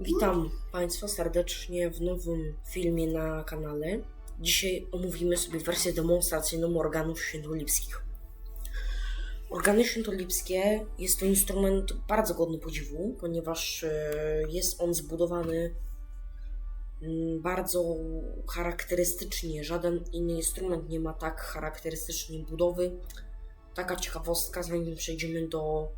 Witam Państwa serdecznie w nowym filmie na kanale. Dzisiaj omówimy sobie wersję demonstracyjną organów świętolipskich. Organy świętolipskie jest to instrument bardzo godny podziwu, ponieważ e, jest on zbudowany bardzo charakterystycznie. Żaden inny instrument nie ma tak charakterystycznej budowy. Taka ciekawostka, zanim przejdziemy do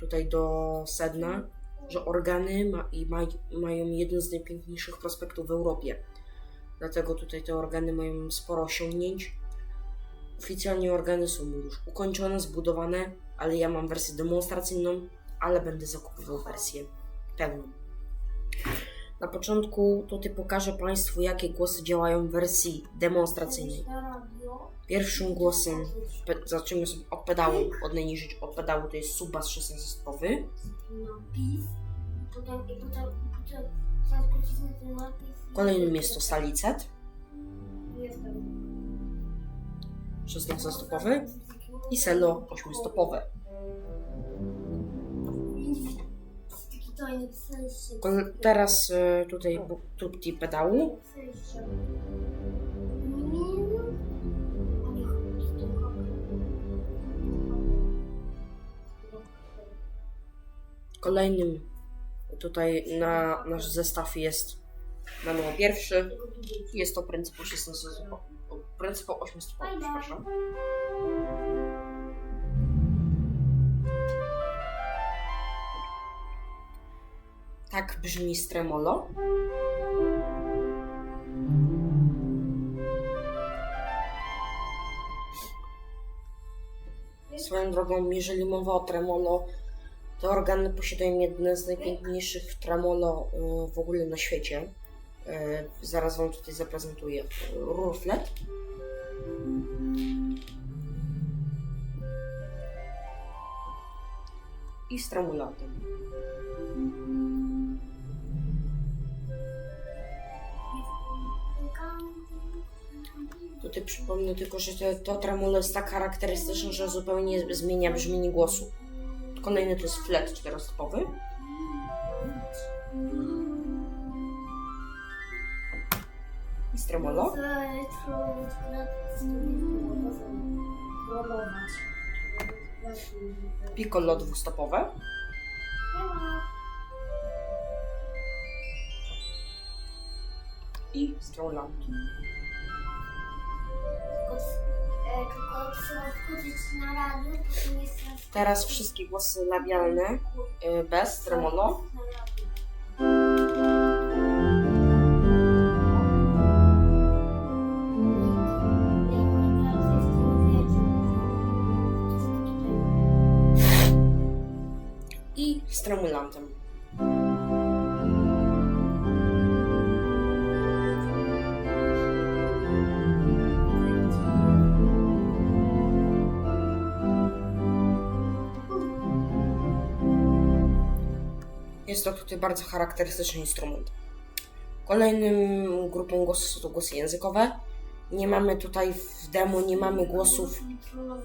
tutaj do sedna, że organy ma, i maj, mają jeden z najpiękniejszych prospektów w Europie. Dlatego tutaj te organy mają sporo osiągnięć. Oficjalnie organy są już ukończone, zbudowane, ale ja mam wersję demonstracyjną, ale będę zakupywał wersję pełną. Na początku tutaj pokażę Państwu, jakie głosy działają w wersji demonstracyjnej. Pierwszym głosem, zaczniemy sobie od pedału, od najniżej od pedału, to jest subas 16-stopowy. Potem i potem, potem zaraz pocisnę ten napis. i- Kolejnym jest to salicet Jest tam. 16-stopowy i selo 8-stopowe. Taki tajny sensie. Kol- Teraz e, tutaj bu- pedału. A hakiem. kolejnym tutaj na nasz zestaw jest manuał pierwszy, Tylko widzieć. jest to pryncypał 16 pryncypał 8-stopowy, przepraszam. Tak brzmi stremolo. Swoją drogą, jeżeli mowa o tremolo, te organy posiadają jedne z najpiękniejszych tremolo y, w ogóle na świecie. Y, Zaraz Wam tutaj zaprezentuję rurflet. I stremulatem. Tutaj przypomnę tylko, że to, to jest tak charakterystyczne, że zupełnie zmienia brzmienie głosu. Kolejny to jest flet czterostopowy. I stremolo. Piccolo dwustopowe. I stremulant. Tylko trzeba wchodzić na radio, potem jest raz- Teraz wszystkie głosy labialne y, bez tremolo. Jest to tutaj bardzo charakterystyczny instrument. Kolejnym grupą głosów są to głosy językowe. Nie mamy tutaj w demo, nie mamy głosów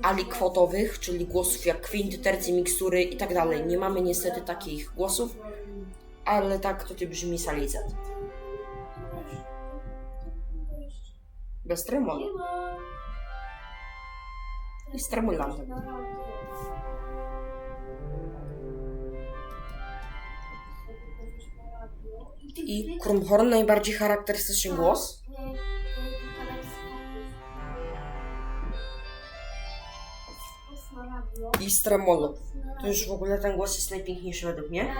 alikwotowych, czyli głosów jak kwinty, tercy, mikstury i tak dalej. Nie mamy niestety takich głosów, ale tak tutaj brzmi salicet. Bez tremolo i z tremulantem. I krumhorn, najbardziej charakterystyczny głos. I z tremolo. To już w ogóle ten głos jest najpiękniejszy według mnie.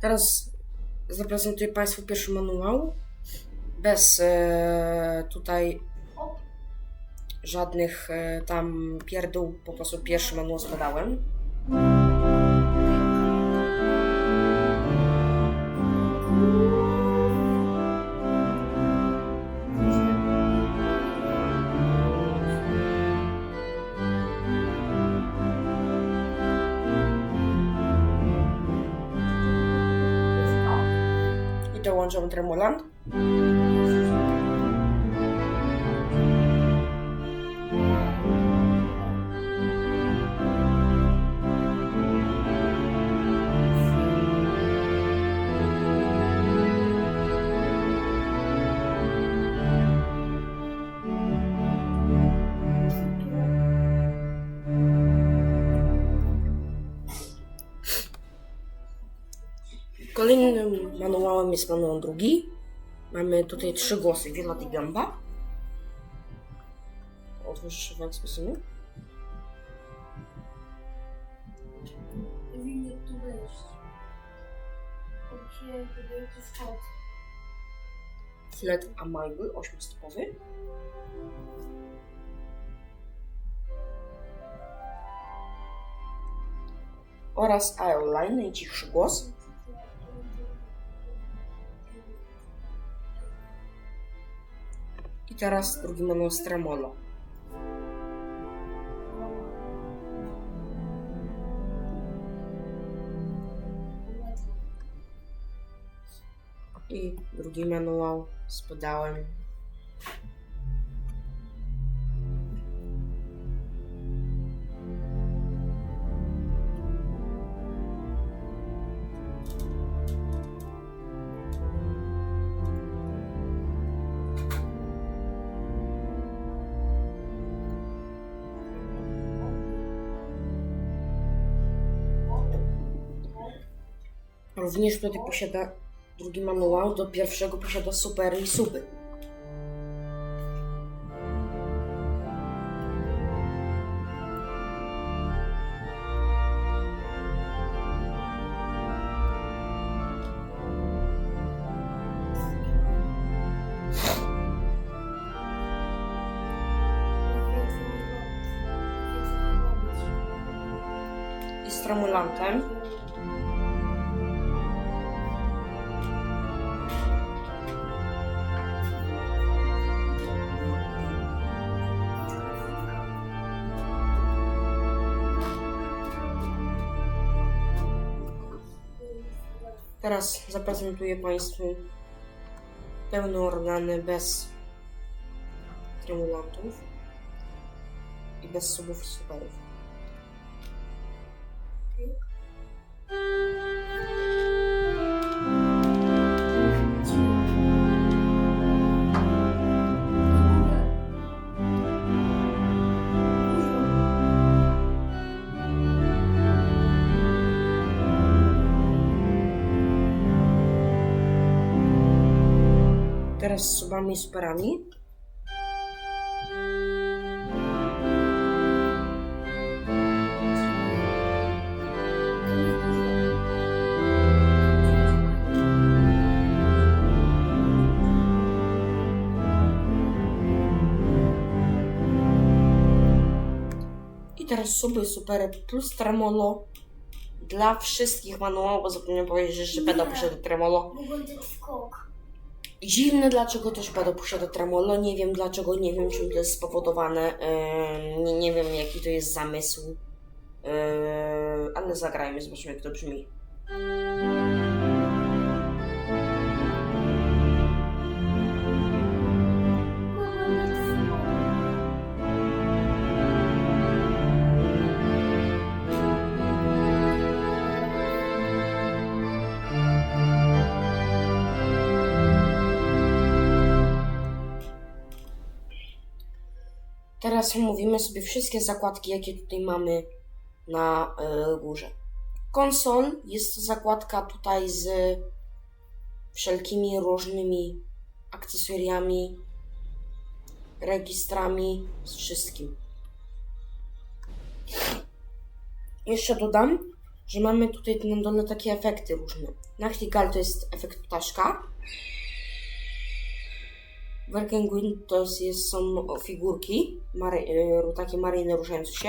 Teraz zaprezentuję Państwu pierwszy manuał. Bez e, tutaj żadnych e, tam pierdół, po prostu pierwszy manuał z de un tremulant. Manuałem jest manuał drugi. Mamy tutaj trzy głosy. Wiela di Gamba. Otwórz szafę sposób. Powinny tu wejść. Flet Amaiby, ośmiostopowy. Oraz Aeoline, najcichszy głos. и Тарас Другиманов-Стромонов. Е и други мануал с подаванием Również tutaj posiada drugi manuał, do pierwszego posiada super i suby. I z. Teraz zaprezentuję Państwu pełne organy bez tremulantów i bez subów i superów. Teraz z subami i superami. I teraz suby, supery plus tremolo dla wszystkich manuałów, bo zapomniałem powiedzieć, że Nie. posiada tremolo. Dać skok. Dziwne, dlaczego też pedał posiada tremolo. Nie wiem dlaczego, nie wiem czym to jest spowodowane. Yy, nie, nie wiem jaki to jest zamysł. Yy, ale zagrajmy, zobaczymy jak to brzmi. Teraz omówimy sobie wszystkie zakładki, jakie tutaj mamy na yy, górze. Konsol jest to zakładka tutaj z wszelkimi różnymi akcesoriami, registrami, z wszystkim. Jeszcze dodam, że mamy tutaj na dole takie efekty różne. Nachtigal to jest efekt ptaszka. Werkenguin to jest, są figurki, mary, y, takie maryjne ruszające się.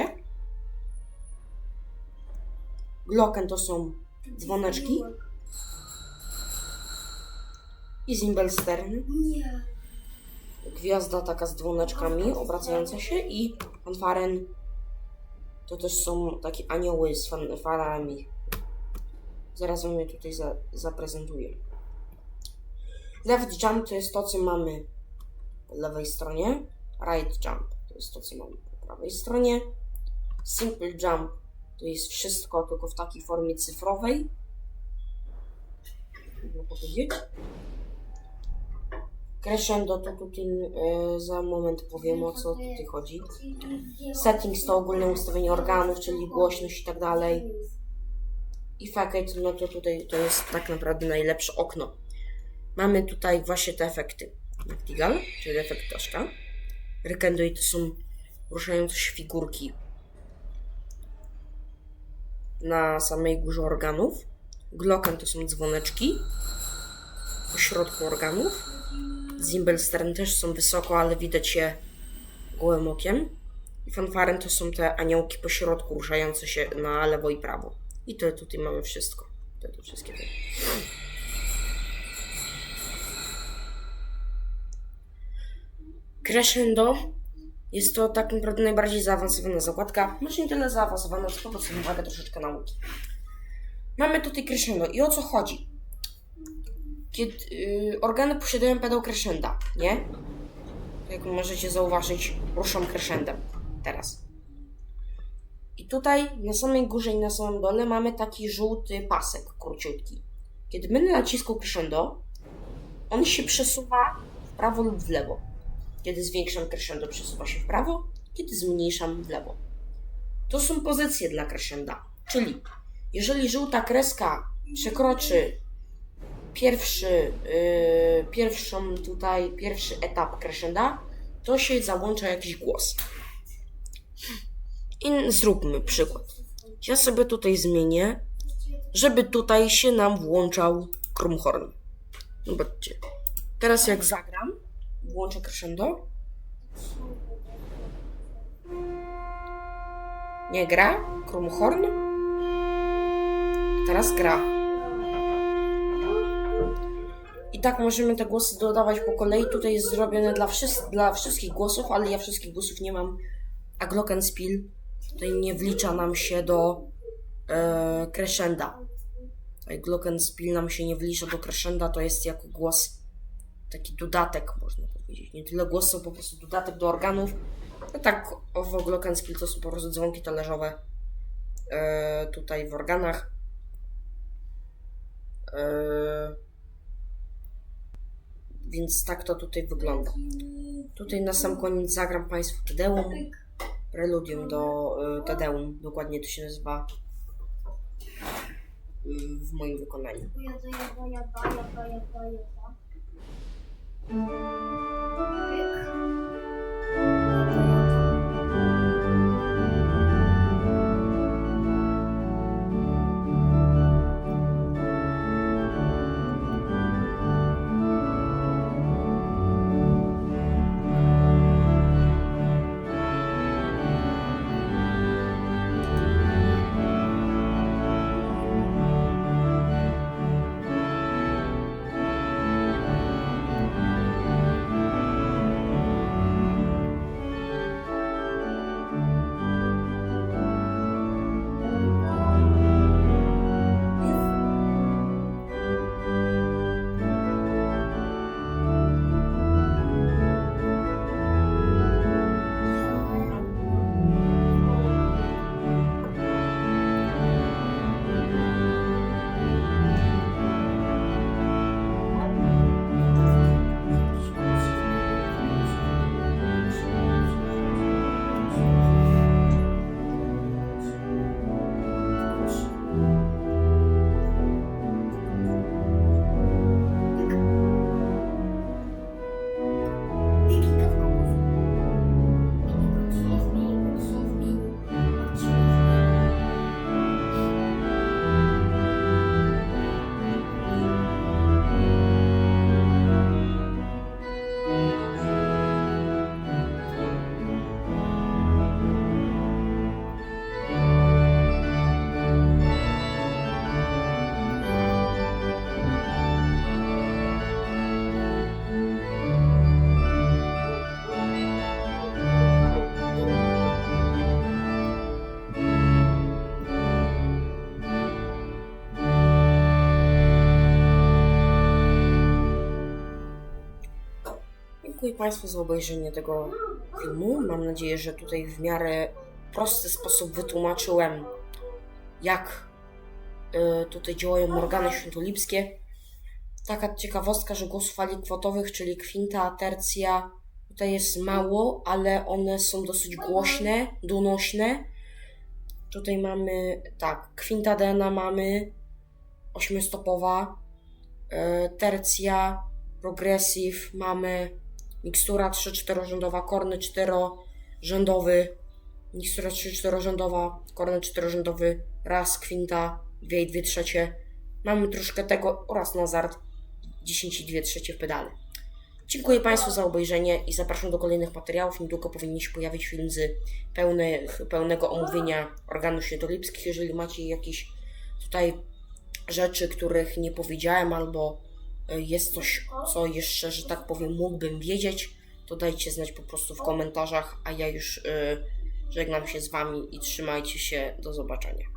Glocken to są dzwoneczki. I Zimbelstern, gwiazda taka z dzwoneczkami obracająca się i fanfaren to też są takie anioły z fanfarami. Zaraz wam je tutaj za, zaprezentuję. Left jump to jest to, co mamy lewej stronie. Right jump to jest to, co mamy po prawej stronie. Simple jump to jest wszystko, tylko w takiej formie cyfrowej. Można powiedzieć. Crescendo to tutaj e, za moment powiem o co tutaj chodzi. Settings to ogólne ustawienie organów, czyli głośność i tak dalej. I Facade, no to tutaj to jest tak naprawdę najlepsze okno. Mamy tutaj właśnie te efekty. Nachtigal, czyli efekt ptaszka. Rykendo i to są ruszające się figurki na samej górze organów. Glocken to są dzwoneczki po środku organów. Zimbelstern też są wysoko, ale widać je gołym okiem. I fanfaren to są te aniołki po środku ruszające się na lewo i prawo. I to tutaj mamy wszystko. To, to wszystkie te. Crescendo jest to tak naprawdę najbardziej zaawansowana zakładka. Może nie tyle zaawansowana, co po prostu wymaga troszeczkę nauki. Mamy tutaj crescendo. I o co chodzi? Kiedy yy, organy posiadają pedał crescenda, nie? Jak możecie zauważyć, ruszam crescendem teraz. I tutaj na samej górze i na samym dole mamy taki żółty pasek króciutki. Kiedy będę naciskał crescendo, on się przesuwa w prawo lub w lewo. Kiedy zwiększam crescendo, przesuwa się w prawo, kiedy zmniejszam w lewo. To są pozycje dla crescenda. Czyli jeżeli żółta kreska przekroczy pierwszy, yy, pierwszą tutaj, pierwszy etap crescenda, to się załącza jakiś głos. I zróbmy przykład. Ja sobie tutaj zmienię, żeby tutaj się nam włączał Krumhorn. Zobaczcie. Teraz jak zagram, włączę crescendo. Nie gra, Krumhorn. Teraz gra. I tak możemy te głosy dodawać po kolei. Tutaj jest zrobione dla, wszys- dla wszystkich głosów, ale ja wszystkich głosów nie mam. A Glockenspiel tutaj nie wlicza nam się do e, crescenda. Tutaj Glockenspiel nam się nie wlicza do crescenda, to jest jako głos taki dodatek, można powiedzieć. Nie tyle głos, co po prostu dodatek do organów. No tak, owo Glockenspiel to są po prostu dzwonki talerzowe e, tutaj w organach. E, więc tak to tutaj wygląda. Tutaj na sam koniec zagram Państwu Tedeum. Preludium do y, Tedeum, dokładnie to się nazywa w moim wykonaniu. Música Państwu za obejrzenie tego filmu. Mam nadzieję, że tutaj w miarę prosty sposób wytłumaczyłem, jak y, tutaj działają organy świętolipskie. Taka ciekawostka, że głosów fali kwotowych, czyli kwinta, tercja, tutaj jest mało, ale one są dosyć głośne, donośne. Tutaj mamy, tak, kwinta dena mamy, ośmiostopowa, y, tercja, progressive, mamy mikstura 3-4 rzędowa, korny 4 rzędowy, mikstura 3-4 rzędowa, korny 4 rzędowy, raz kwinta, 2 i 2 trzecie. Mamy troszkę tego oraz Nazard 10 i 2 trzecie w pedale. Dziękuję Państwu za obejrzenie i zapraszam do kolejnych materiałów. Niedługo powinien się pojawić film z pełnych, pełnego omówienia organów świętolipskich. Jeżeli macie jakieś tutaj rzeczy, których nie powiedziałem, albo jest coś, co jeszcze, że tak powiem, mógłbym wiedzieć, to dajcie znać po prostu w komentarzach, a ja już y, żegnam się z Wami i trzymajcie się. Do zobaczenia.